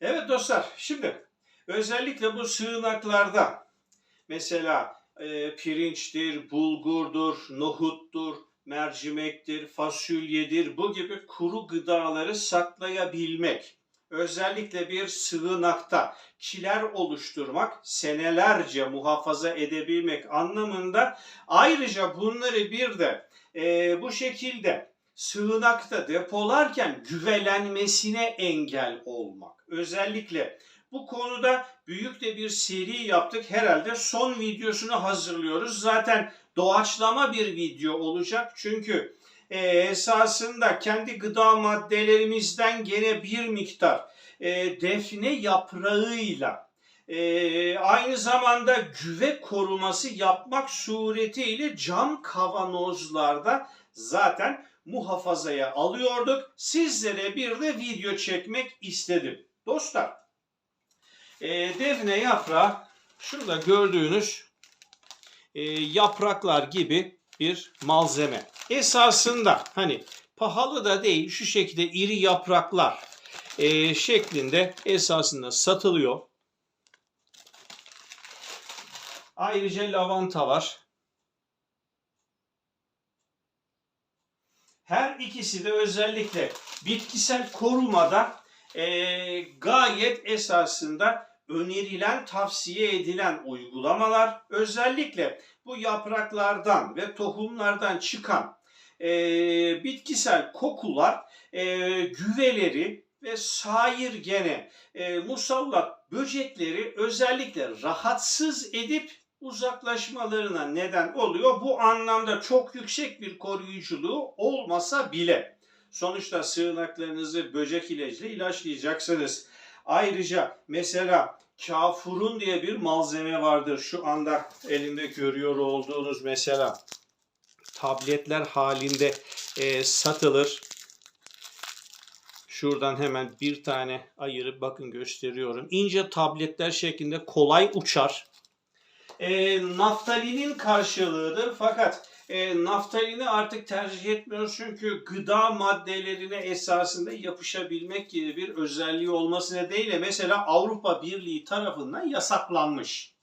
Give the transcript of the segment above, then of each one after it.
Evet dostlar, şimdi özellikle bu sığınaklarda mesela e, pirinçtir, bulgurdur, nohuttur, mercimektir, fasulyedir bu gibi kuru gıdaları saklayabilmek. Özellikle bir sığınakta kiler oluşturmak, senelerce muhafaza edebilmek anlamında ayrıca bunları bir de e, bu şekilde sığınakta depolarken güvelenmesine engel olmak. Özellikle bu konuda büyük de bir seri yaptık. Herhalde son videosunu hazırlıyoruz. Zaten doğaçlama bir video olacak. Çünkü e, esasında kendi gıda maddelerimizden gene bir miktar e, defne yaprağıyla e, aynı zamanda güve koruması yapmak suretiyle cam kavanozlarda zaten muhafazaya alıyorduk. Sizlere bir de video çekmek istedim. Dostlar, e, defne yaprağı şurada gördüğünüz e, yapraklar gibi bir malzeme. Esasında hani pahalı da değil şu şekilde iri yapraklar e, şeklinde esasında satılıyor. Ayrıca lavanta var. Her ikisi de özellikle bitkisel korumada e, gayet esasında önerilen, tavsiye edilen uygulamalar. Özellikle bu yapraklardan ve tohumlardan çıkan e, bitkisel kokular e, güveleri ve sair gene e, musallat böcekleri özellikle rahatsız edip uzaklaşmalarına neden oluyor. Bu anlamda çok yüksek bir koruyuculuğu olmasa bile sonuçta sığınaklarınızı böcek ilacıyla ilaçlayacaksınız. Ayrıca mesela kafurun diye bir malzeme vardır. Şu anda elimde görüyor olduğunuz mesela tabletler halinde e, satılır. Şuradan hemen bir tane ayırıp bakın gösteriyorum. İnce tabletler şeklinde kolay uçar. E, naftalinin karşılığıdır fakat e, naftalini artık tercih etmiyoruz çünkü gıda maddelerine esasında yapışabilmek gibi bir özelliği olması nedeniyle mesela Avrupa Birliği tarafından yasaklanmış.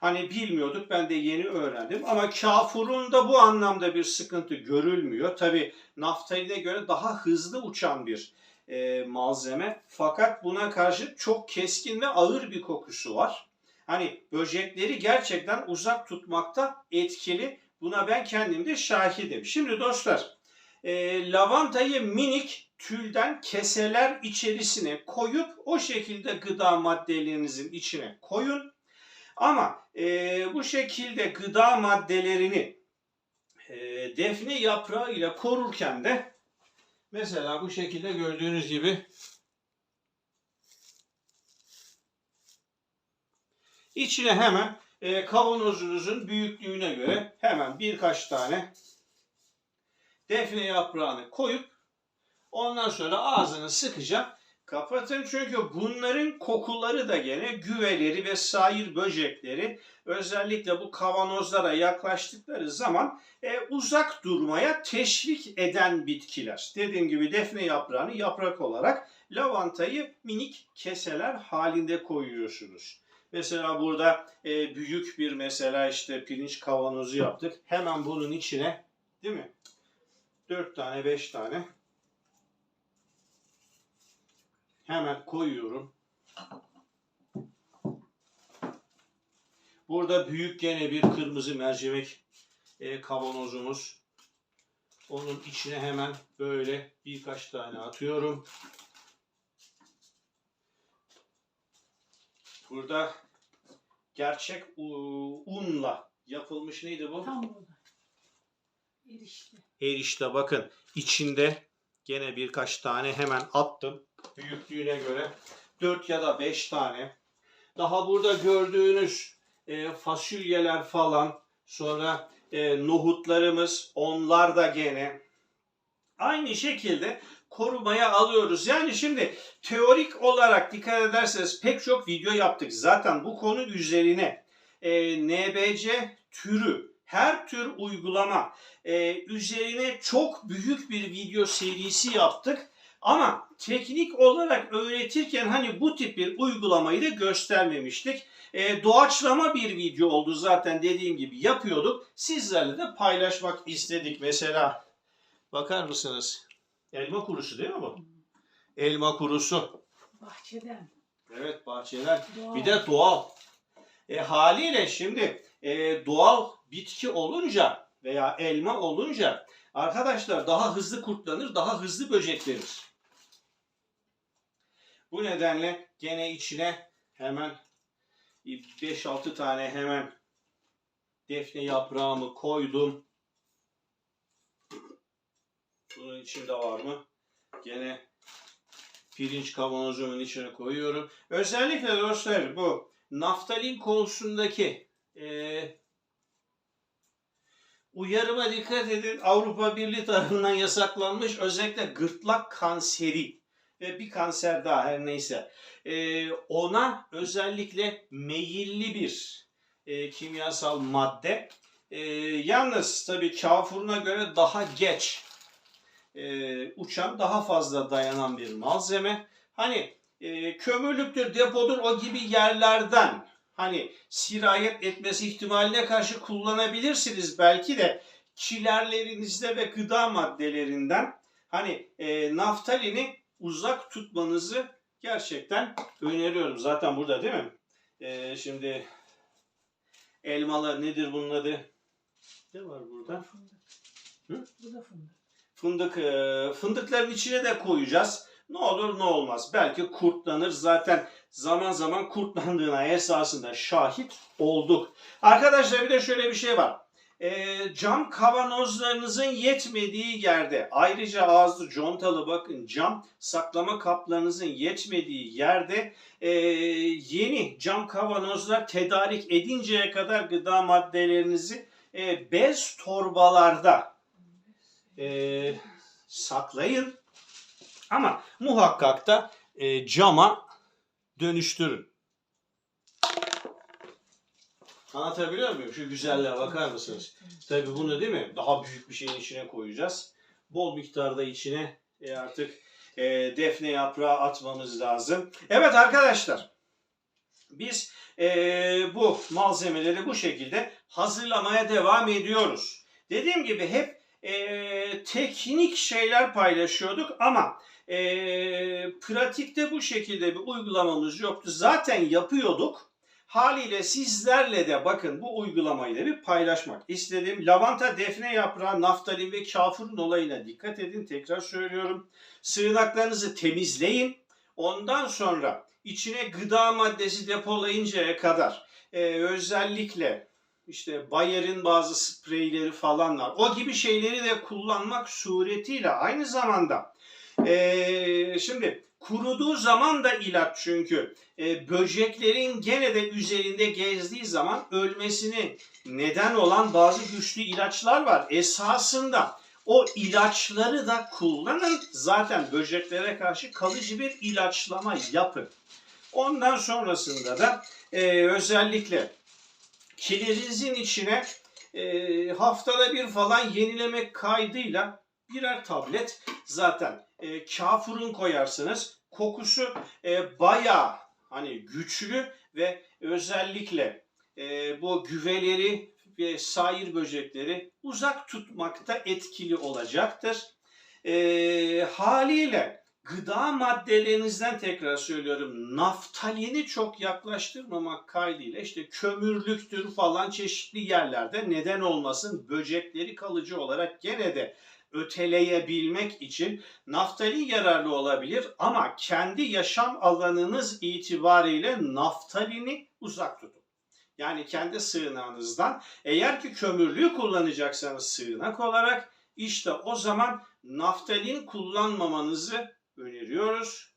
Hani bilmiyorduk ben de yeni öğrendim ama kafurun da bu anlamda bir sıkıntı görülmüyor. Tabi naftaline göre daha hızlı uçan bir e, malzeme fakat buna karşı çok keskin ve ağır bir kokusu var. Hani böcekleri gerçekten uzak tutmakta etkili. Buna ben kendim de şahidim. Şimdi dostlar e, lavantayı minik tülden keseler içerisine koyup o şekilde gıda maddelerinizin içine koyun. Ama e, bu şekilde gıda maddelerini e, defne yaprağı ile korurken de mesela bu şekilde gördüğünüz gibi içine hemen e, kavanozunuzun büyüklüğüne göre hemen birkaç tane defne yaprağını koyup ondan sonra ağzını sıkıca kapatın. Çünkü bunların kokuları da gene güveleri ve sair böcekleri özellikle bu kavanozlara yaklaştıkları zaman e, uzak durmaya teşvik eden bitkiler. Dediğim gibi defne yaprağını yaprak olarak lavantayı minik keseler halinde koyuyorsunuz. Mesela burada e, büyük bir mesela işte pirinç kavanozu yaptık. Hemen bunun içine değil mi? 4 tane 5 tane hemen koyuyorum. Burada büyük gene bir kırmızı mercimek e, kavanozumuz. Onun içine hemen böyle birkaç tane atıyorum. Burada gerçek unla yapılmış neydi bu? Tam. Erişte. Erişte bakın içinde gene birkaç tane hemen attım. Büyüklüğüne göre 4 ya da 5 tane. Daha burada gördüğünüz e, fasulyeler falan sonra e, nohutlarımız onlar da gene aynı şekilde korumaya alıyoruz. Yani şimdi teorik olarak dikkat ederseniz pek çok video yaptık. Zaten bu konu üzerine e, NBC türü her tür uygulama e, üzerine çok büyük bir video serisi yaptık. Ama teknik olarak öğretirken hani bu tip bir uygulamayı da göstermemiştik. E, doğaçlama bir video oldu zaten dediğim gibi yapıyorduk. Sizlerle de paylaşmak istedik. Mesela bakar mısınız? Elma kurusu değil mi bu? Elma kurusu. Bahçeden. Evet bahçeler. Doğal. Bir de doğal. E, haliyle şimdi e, doğal bitki olunca veya elma olunca arkadaşlar daha hızlı kurtlanır, daha hızlı böceklenir. Bu nedenle gene içine hemen 5-6 tane hemen defne yaprağımı koydum. Bunun içinde var mı? Gene pirinç kavanozumun içine koyuyorum. Özellikle dostlar bu naftalin konusundaki eee uyarıma dikkat edin. Avrupa Birliği tarafından yasaklanmış özellikle gırtlak kanseri ve bir kanser daha her neyse eee, ona özellikle meyilli bir eee, kimyasal madde. Eee, yalnız tabii kafuruna göre daha geç eee, uçan, daha fazla dayanan bir malzeme. Hani e, kömürlüktür, depodur o gibi yerlerden hani sirayet etmesi ihtimaline karşı kullanabilirsiniz belki de kilerlerinizde ve gıda maddelerinden hani e, naftalini uzak tutmanızı gerçekten öneriyorum. Zaten burada değil mi? E, şimdi elmalar nedir bunun adı? Ne var burada? Fındık. Hı? Bu da fındık. Fındık, e, fındıkların içine de koyacağız. Ne olur ne olmaz. Belki kurtlanır. Zaten zaman zaman kurtlandığına esasında şahit olduk. Arkadaşlar bir de şöyle bir şey var. E, cam kavanozlarınızın yetmediği yerde ayrıca ağızlı contalı bakın cam saklama kaplarınızın yetmediği yerde e, yeni cam kavanozlar tedarik edinceye kadar gıda maddelerinizi e, bez torbalarda e, saklayın. Ama muhakkak da e, cama dönüştürün. Anlatabiliyor muyum? Şu güzelliğe bakar mısınız? Tabii bunu değil mi? Daha büyük bir şeyin içine koyacağız. Bol miktarda içine e, artık e, defne yaprağı atmamız lazım. Evet arkadaşlar. Biz e, bu malzemeleri bu şekilde hazırlamaya devam ediyoruz. Dediğim gibi hep e, teknik şeyler paylaşıyorduk ama e, pratikte bu şekilde bir uygulamamız yoktu. Zaten yapıyorduk. Haliyle sizlerle de bakın bu uygulamayı da bir paylaşmak istedim. Lavanta, defne yaprağı, naftalin ve kafurun olayına dikkat edin. Tekrar söylüyorum. Sığınaklarınızı temizleyin. Ondan sonra içine gıda maddesi depolayıncaya kadar e, özellikle işte Bayer'in bazı spreyleri falan var. O gibi şeyleri de kullanmak suretiyle aynı zamanda e, şimdi kuruduğu zaman da ilaç çünkü e, böceklerin gene de üzerinde gezdiği zaman ölmesini neden olan bazı güçlü ilaçlar var. Esasında o ilaçları da kullanın. Zaten böceklere karşı kalıcı bir ilaçlama yapın. Ondan sonrasında da e, özellikle kilerinizin içine e, haftada bir falan yenilemek kaydıyla birer tablet zaten e, kafurun koyarsınız. Kokusu e, bayağı hani güçlü ve özellikle e, bu güveleri ve sair böcekleri uzak tutmakta etkili olacaktır. E, haliyle gıda maddelerinizden tekrar söylüyorum naftalini çok yaklaştırmamak kaydıyla işte kömürlüktür falan çeşitli yerlerde neden olmasın böcekleri kalıcı olarak gene de öteleyebilmek için naftalin yararlı olabilir ama kendi yaşam alanınız itibariyle naftalini uzak tutun. Yani kendi sığınağınızdan eğer ki kömürlüğü kullanacaksanız sığınak olarak işte o zaman naftalin kullanmamanızı öneriyoruz.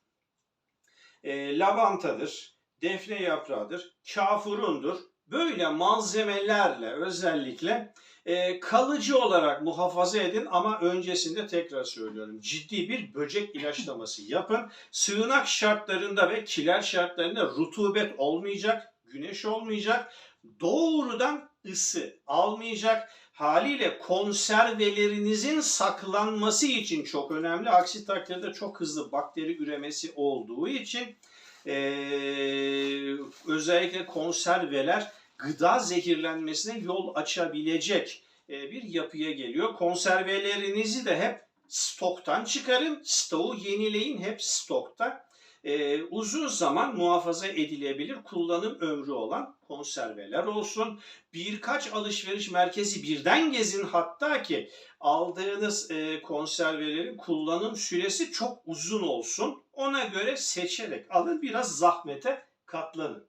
E, lavantadır, defne yaprağıdır, kafurundur. Böyle malzemelerle özellikle e, kalıcı olarak muhafaza edin ama öncesinde tekrar söylüyorum ciddi bir böcek ilaçlaması yapın. Sığınak şartlarında ve kiler şartlarında rutubet olmayacak, güneş olmayacak, doğrudan ısı almayacak. Haliyle konservelerinizin saklanması için çok önemli. Aksi takdirde çok hızlı bakteri üremesi olduğu için eee, özellikle konserveler gıda zehirlenmesine yol açabilecek e, bir yapıya geliyor. Konservelerinizi de hep stoktan çıkarın. Stoğu yenileyin hep stokta. E, uzun zaman muhafaza edilebilir kullanım ömrü olan konserveler olsun. Birkaç alışveriş merkezi birden gezin hatta ki aldığınız e, konservelerin kullanım süresi çok uzun olsun. Ona göre seçerek alın biraz zahmete katlanın.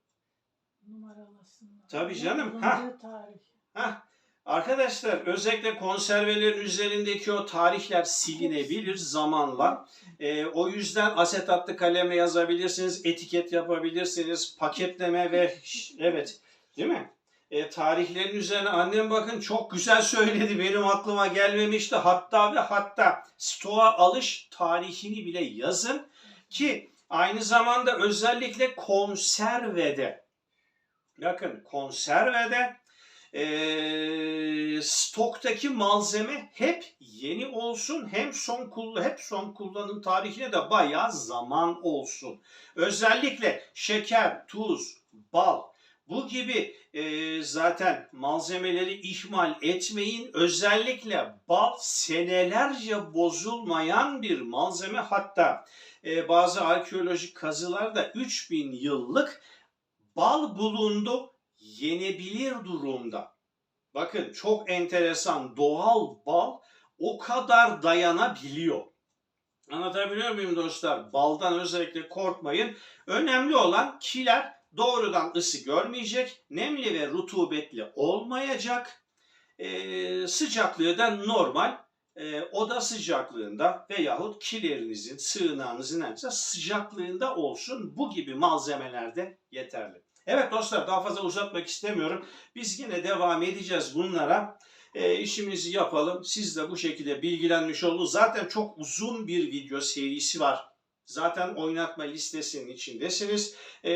Numaralasınlar. Tabii canım, ha. tarih. Heh. Arkadaşlar özellikle konservelerin üzerindeki o tarihler silinebilir zamanla. Ee, o yüzden asetatlı kaleme yazabilirsiniz, etiket yapabilirsiniz, paketleme ve evet değil mi? Ee, tarihlerin üzerine annem bakın çok güzel söyledi benim aklıma gelmemişti. Hatta ve hatta stoğa alış tarihini bile yazın ki aynı zamanda özellikle konservede bakın konservede eee, stoktaki malzeme hep yeni olsun hem son kullan hep son kullanım tarihine de bayağı zaman olsun. Özellikle şeker, tuz, bal bu gibi eee, zaten malzemeleri ihmal etmeyin. Özellikle bal senelerce bozulmayan bir malzeme hatta eee, bazı arkeolojik kazılarda 3000 yıllık bal bulundu yenebilir durumda. Bakın çok enteresan doğal bal o kadar dayanabiliyor. Anlatabiliyor muyum dostlar? Baldan özellikle korkmayın. Önemli olan kiler doğrudan ısı görmeyecek, nemli ve rutubetli olmayacak. Ee, sıcaklığı da normal e, oda sıcaklığında veyahut kilerinizin, sığınağınızın neyse sıcaklığında olsun. Bu gibi malzemelerde yeterli. Evet dostlar daha fazla uzatmak istemiyorum. Biz yine devam edeceğiz bunlara. E, işimizi yapalım. Siz de bu şekilde bilgilenmiş olun. Zaten çok uzun bir video serisi var. Zaten oynatma listesinin içindesiniz. E,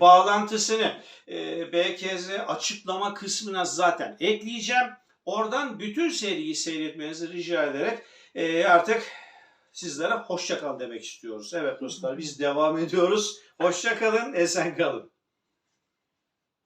bağlantısını e, BKZ açıklama kısmına zaten ekleyeceğim. Oradan bütün seriyi seyretmenizi rica ederek e, artık sizlere hoşça kal demek istiyoruz. Evet dostlar biz devam ediyoruz. Hoşça kalın, esen kalın.